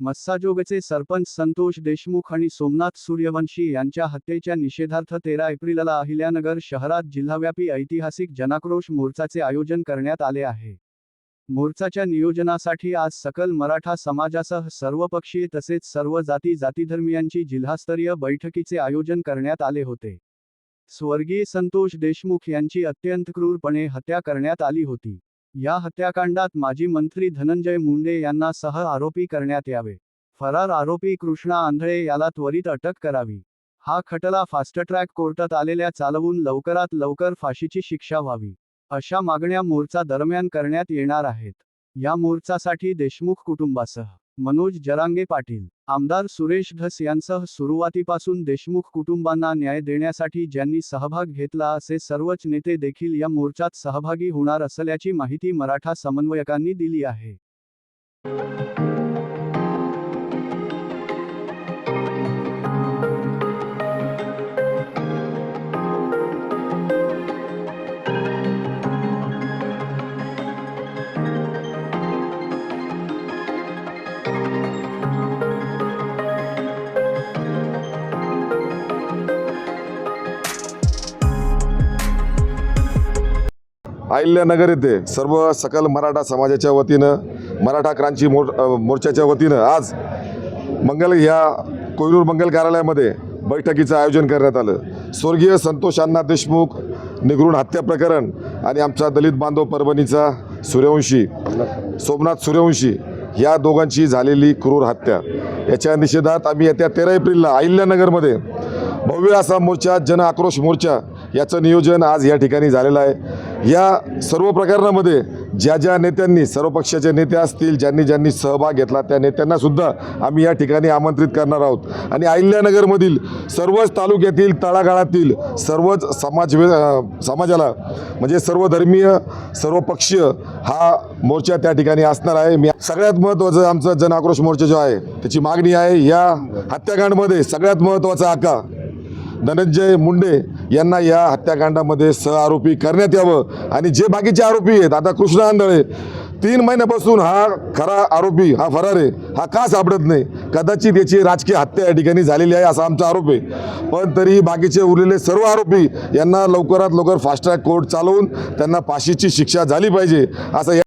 मराठा मस्साजोगचे सरपंच संतोष देशमुख आणि सोमनाथ सूर्यवंशी यांच्या हत्येच्या निषेधार्थ तेरा एप्रिलला अहिल्यानगर शहरात जिल्हाव्यापी ऐतिहासिक जनाक्रोश मोर्चाचे आयोजन करण्यात आले आहे. मोर्चाच्या नियोजनासाठी आज सकल मराठा समाजासह सर्वपक्षीय तसेच सर्व जाती जातीधर्मियांची जिल्हास्तरीय बैठकीचे आयोजन करण्यात आले होते. स्वर्गीय संतोष देशमुख यांची अत्यंत क्रूरपणे हत्या करण्यात आली होती. या हत्याकांडात माजी मंत्री धनंजय मुंडे यांना सह आरोपी करण्यात यावे. फरार आरोपी कृष्णा आंधळे याला त्वरित अटक करावी. हा खटला फास्ट ट्रॅक कोर्टात आलेल्या चालवून लवकरात लवकर फाशीची शिक्षा व्हावी. अशा मागण्या मोर्चा दरम्यान करण्यात येणार आहेत. या मोर्चासाठी देशमुख कुटुंबासह मनोज जरांगे पाटील. आमदार सुरेश धस यांसह सुरुवातीपासून देशमुख कुटुंबांना न्याय देण्यासाठी ज्यांनी सहभाग घेतला असे सर्वच नेते देखील या मोर्चात सहभागी होणार असल्याची माहिती मराठा समन्वयकांनी दिली आहे. अहिल्यानगर येथे सर्व सकल मराठा समाजाच्या वतीनं मराठा क्रांती मोर मोर्चाच्या वतीनं आज मंगल ह्या कोयनूर मंगल कार्यालयामध्ये बैठकीचं आयोजन करण्यात आलं. स्वर्गीय संतोष अण्णा देशमुख निगरून हत्या प्रकरण आणि आमचा दलित बांधव परभणीचा सूर्यवंशी सोमनाथ सूर्यवंशी या दोघांची झालेली क्रूर हत्या. याच्या निषेधात आम्ही येत्या तेरा एप्रिलला अहिल्यानगरमध्ये भव्य असा मोर्चा जन आक्रोश मोर्चा याचं नियोजन आज या ठिकाणी झालेलं आहे. या सर्व प्रकरणामध्ये ज्या ज्या नेत्यांनी सर्व पक्षाचे नेते असतील ज्यांनी ज्यांनी सहभाग घेतला त्या नेत्यांनासुद्धा आम्ही या ठिकाणी आमंत्रित करणार आहोत. आणि अहिल्यानगरमधील सर्वच तालुक्यातील तळागाळातील सर्वच समाज वे- समाजाला म्हणजे सर्व धर्मीय सर्व पक्षीय हा मोर्चा त्या ठिकाणी असणार आहे. मी सगळ्यात महत्त्वाचं आमचा जन आक्रोश मोर्चा जो आहे त्याची मागणी आहे या हत्याकांडमध्ये सगळ्यात महत्त्वाचा आका धनंजय मुंडे यांना या हत्याकांडामध्ये सहआरोपी करण्यात यावं आणि जे बाकीचे आरोपी आहेत आता कृष्ण आंधळे तीन महिन्यापासून हा खरा आरोपी हा फरार आहे हा का सापडत नाही? कदाचित याची राजकीय हत्या या ठिकाणी झालेली आहे असा आमचा आरोप आहे. पण तरी बाकीचे उरलेले सर्व आरोपी यांना लवकरात लवकर फास्ट ट्रॅक कोर्ट चालवून त्यांना फाशीची शिक्षा झाली पाहिजे असं या